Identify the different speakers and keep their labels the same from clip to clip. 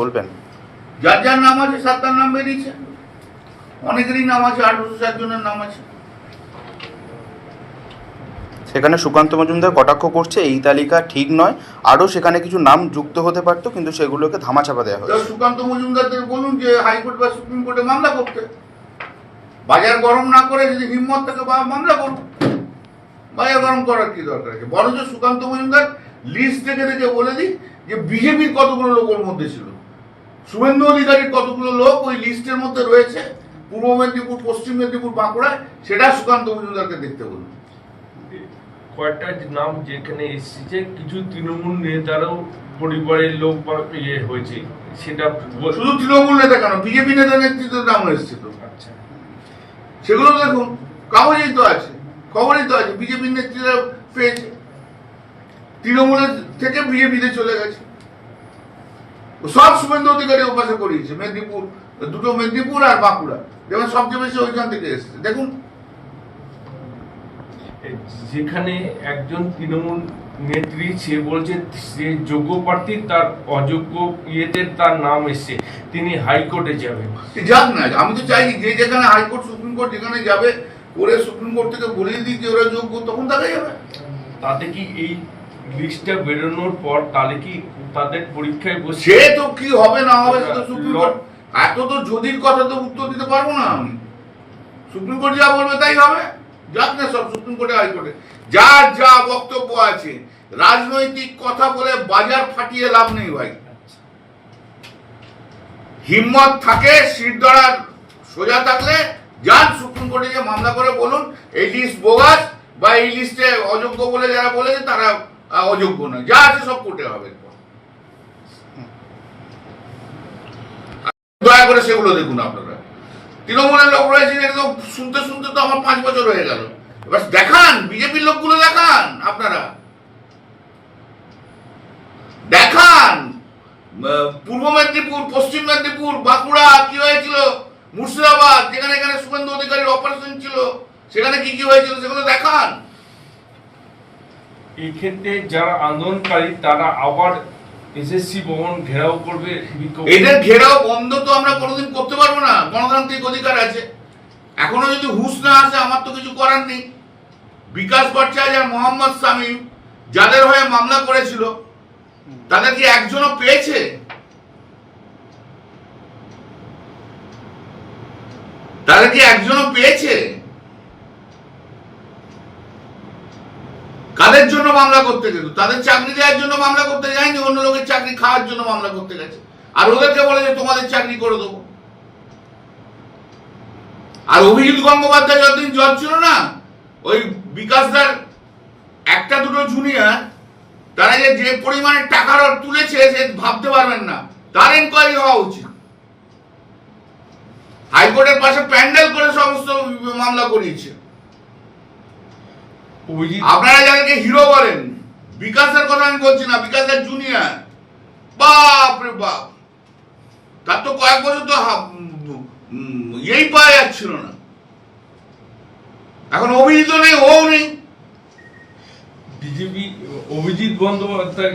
Speaker 1: বলবেন।
Speaker 2: যার যার নাম আছে সাত তার নাম বেরিয়েছে। অনেকেরই নাম আছে আঠারোশো চার জনের নাম আছে।
Speaker 1: সেখানে সুকান্ত মজুমদার কটাক্ষ করছে এই তালিকা ঠিক নয়। আরও সেখানে কিছু নাম যুক্ত হতে পারতো কিন্তু সেগুলোকে ধামাচাপা দেওয়া হয়েছে।
Speaker 2: সুকান্ত মজুমদারদের বলুন যে হাইকোর্ট বা সুপ্রিম কোর্টে মামলা করতে। বাজার গরম না করে যদি হিম্মত থাকে বা মামলা করুন। বাজার গরম করার কি দরকার আছে? বরঞ্চ সুকান্ত মজুমদার লিস্ট দেখে দেখে বলে দিই যে বিজেপির কতগুলো লোকের মধ্যে ছিল? শুভেন্দু অধিকারীর কতগুলো লোক ওই লিস্টের মধ্যে রয়েছে? পূর্ব মেদিনীপুর পশ্চিম মেদিনীপুর বাঁকুড়ায়? সেটা সুকান্ত মজুমদারকে দেখতে বলুন।
Speaker 3: কয়েকটা নাম যেখানে এসেছে কিছু তৃণমূল নেতারাও পরিবারের লোক বা ইয়ে হয়েছে সেটা
Speaker 2: শুধু তৃণমূল নেতা কেন? বিজেপি নেতা নেতৃত্বের নাম এসেছে তো।
Speaker 3: আচ্ছা।
Speaker 2: সেগুলো দেখুন কাগজেই তো আছে খবরেই তো আছে বিজেপির নেতৃত্বে পেয়েছে। তৃণমূলের থেকে বিজেপিতে চলে গেছে। সব শুভেন্দু অধিকারী ওপাশে করিয়েছে মেদিনীপুর দুটো মেদিনীপুর আর বাঁকুড়া। যেমন সবচেয়ে বেশি ওইখান থেকে এসেছে। দেখুন।
Speaker 3: যেখানে একজন তৃণমূল নেত্রী সে বলছে সে যোগ্য প্রার্থী তার অযোগ্য ইয়েতে তার নাম এসছে। তিনি হাইকোর্টে যাবেন।
Speaker 2: যাক না আমি তো চাই যে যেখানে হাইকোর্ট সুপ্রিম কোর্ট যেখানে যাবে ওরে সুপ্রিম কোর্ট থেকে বলিয়ে দিই যে ওরা যোগ্য তখন তাকে যাবে।
Speaker 3: তাতে কি এই লিস্টটা বেরোনোর পর তাহলে কি তাদের পরীক্ষায় বসে
Speaker 2: সে তো কি হবে না হবে সে তো সুপ্রিম কোর্ট এত তো যদির কথা তো উত্তর দিতে পারব না আমি। সুপ্রিম কোর্ট যা বলবে তাই হবে। যাক না সব সুপ্রিম কোর্টে হাইকোর্টে যার যা বক্তব্য আছে রাজনৈতিক কথা বলে বাজার ফাটিয়ে লাভ নেই ভাই। হিম্মত থাকে শিরদড়ার সোজা থাকলে যান সুপ্রিম কোর্টে যে মামলা করে বলুন। এই লিস্ট বোগাস বা এই লিস্টে অযোগ্য বলে যারা বলেছে তারা অযোগ্য নয়। যা আছে সব কোর্টে হবে দয়া করে সেগুলো দেখুন আপনারা। তৃণমূলের লোক রয়েছে একদম শুনতে শুনতে তো আমার পাঁচ বছর হয়ে গেল। এবার দেখান, বিজেপির লোকগুলো দেখান আপনারা। দেখান। পূর্ব মেদিনীপুর, পশ্চিম মেদিনীপুর, বাঁকুড়া কি হয়েছিল? মুর্শিদাবাদ, যেখানে এখানে শুভেন্দু অধিকারীর অপারেশন ছিল, সেখানে কি কি হয়েছিল সেগুলো দেখান।
Speaker 3: এই ক্ষেত্রে যারা আন্দোলনকারী, তারা আবার এসএসসি ভবন ঘেরাও করবে।
Speaker 2: এদের ঘেরাও বন্ধ তো আমরা কোনোদিন করতে পারব না। গণতান্ত্রিক অধিকার আছে। এখনও যদি হুঁশ না আসে, আমার তো কিছু করার নেই। বিকাশ ভট্টাচার্য আর মোহাম্মদ শামীম যাদের হয়ে মামলা করেছিল, তাদের কি একজনও পেয়েছে? তাদের কি একজনও পেয়েছে? কাদের জন্য মামলা করতে গেল। তাদের চাকরি দেওয়ার জন্য মামলা করতে যায়নি, অন্য লোকের চাকরি খাওয়ার জন্য মামলা করতে গেছে। আর ওদেরকে বলে যে তোমাদের চাকরি করে দেবো। আর অভিজিৎ গঙ্গোপাধ্যায় যতদিন জজ ছিল না, ওই বিকাশদার একটা দুটো জুনিয়র তারা যে যে পরিমাণে টাকার তুলেছে, সে ভাবতে পারবেন না। তার এনকোয়ারি হওয়া উচিত। হাইকোর্টের পাশে প্যান্ডেল করে সমস্ত মামলা করিয়েছে। আপনারা যাদেরকে হিরো বলেন বিকাশের কথা আমি বলছি না বিকাশের জুনিয়র বাপ রে বাপ। তার তো কয়েক বছর তো উম, পাওয়া যাচ্ছিল না। এখন অভিজিৎ নেই ও নেই।
Speaker 3: বিজেপি অভিজিৎ বন্দ্যোপাধ্যায়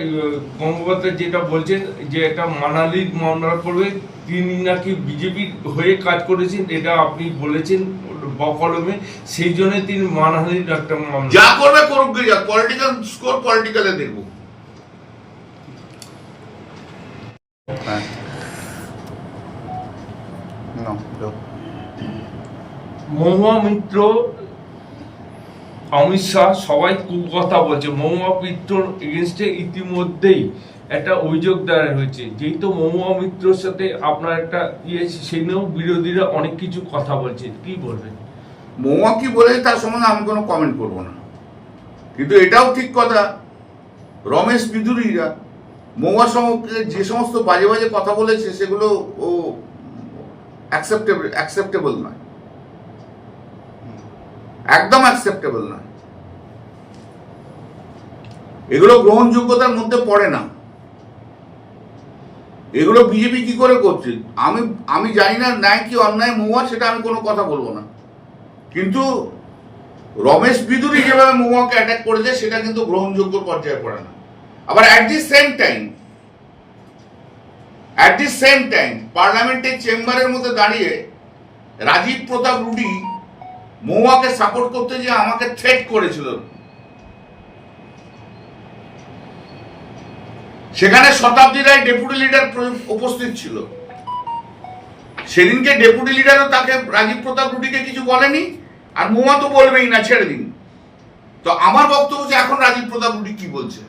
Speaker 3: গঙ্গোপাধ্যায় যেটা বলছেন যে এটা মানালির মামলা করবে তিনি নাকি বিজেপির হয়ে কাজ করেছেন এটা আপনি বলেছেন বকলমে সেই জন্য তিনি মানহানির একটা মামলা
Speaker 2: যা করবে করুক যাক পলিটিক্যাল স্কোর পলিটিক্যালে দেখব।
Speaker 1: হ্যাঁ.
Speaker 3: মহুয়া মিত্র অমিত শাহ সবাই কথা বলছে। মহুয়া মিত্রর এগেনস্টে ইতিমধ্যেই একটা অভিযোগ দায়ের হয়েছে। যেহেতু মহুয়া মিত্রর সাথে আপনার একটা ইয়ে সেই নিয়েও বিরোধীরা অনেক কিছু কথা বলছে। কি বলবেন?
Speaker 2: মৌয়া কি বলেছে তার সম্বন্ধে আমি কোনো কমেন্ট করব না। কিন্তু এটাও ঠিক কথা। রমেশ বিদুরীরা মৌয়া সম্পর্কে যে সমস্ত বাজে বাজে কথা বলেছে, সেগুলো ও অ্যাকসেপ্টেবল অ্যাকসেপ্টেবল নয়। একদম অ্যাকসেপ্টেবল নয়। এগুলো গ্রহণযোগ্যতার মধ্যে পড়ে না। এগুলো বিজেপি কি করে করছে? আমি আমি জানি না ন্যায় কি অন্যায় মহুয়া, সেটা আমি কোনো কথা বলব না। কিন্তু রমেশ বিদুরি যেভাবে মহুয়াকে অ্যাটাক করেছে, সেটা কিন্তু গ্রহণযোগ্য পর্যায়ে পড়ে না। আবার at the same time at the same time পার্লামেন্টের চেম্বারের মধ্যে দাঁড়িয়ে রাজীব প্রতাপ রুডি মহুয়াকে সাপোর্ট করতে যে আমাকে থ্রেট করেছিল। সেখানে শতাব্দী রায় ডেপুটি লিডার উপস্থিত ছিল। সেদিনকে ডেপুটি লিডারও তাকে রাজীব প্রতাপ রুডিকে কিছু বলেনি, আর মহুয়া তো বলবেই না, ছেড়ে দিন। তো আমার বক্তব্য যে এখন রাজীব প্রতাপ রুডি কি বলছে?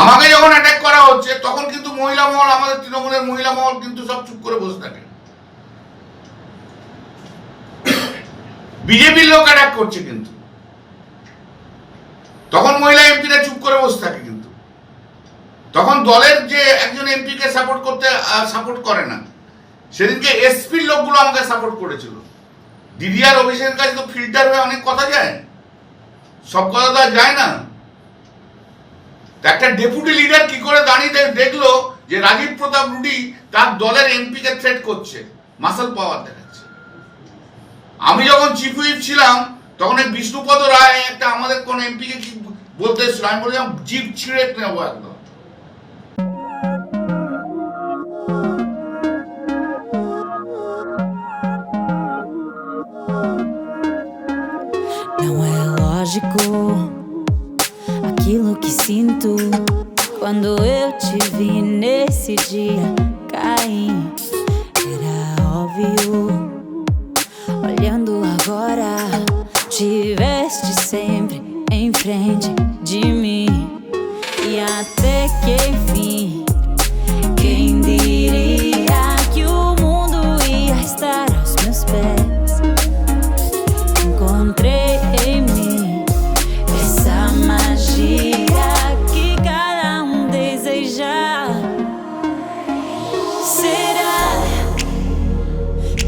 Speaker 2: আমাকে যখন অ্যাটাক করা হচ্ছে, তখন কিন্তু মহিলা মহল, আমাদের তৃণমূলের মহিলা মহল কিন্তু সব চুপ করে বসে থাকে। বিজেপির লোক অ্যাটাক করছে কিন্তু। তখন মহিলা এমপিরা চুপ করে বসে থাকে কিন্তু। তখন দলের যে একজন এমপিকে সাপোর্ট করতে সাপোর্ট করে না, সেদিনকে এসপির লোকগুলো আমাকে সাপোর্ট করেছিল। দিদি আর অভিষেকের কাছে তো ফিল্টার হয়ে অনেক কথা যায়। সব কথা তো যায় না। একটা ডেপুটি লিডার কি করে দাঁড়িয়ে দেখল যে রাজীব প্রতাপ রুডি তার দলের এমপি কে থ্রেট করছে মাসল পাওয়ার দেখাচ্ছে। আমি যখন চিফ হুইপ ছিলাম তখন এই বিষ্ণুপদ রায় একটা আমাদের কোন এমপি কে কি বলতে এসেছিল আমি বললাম, জিপ ছিঁড়ে নেব একদম
Speaker 4: Não é lógico aquilo que sinto quando eu te vi nesse dia cair.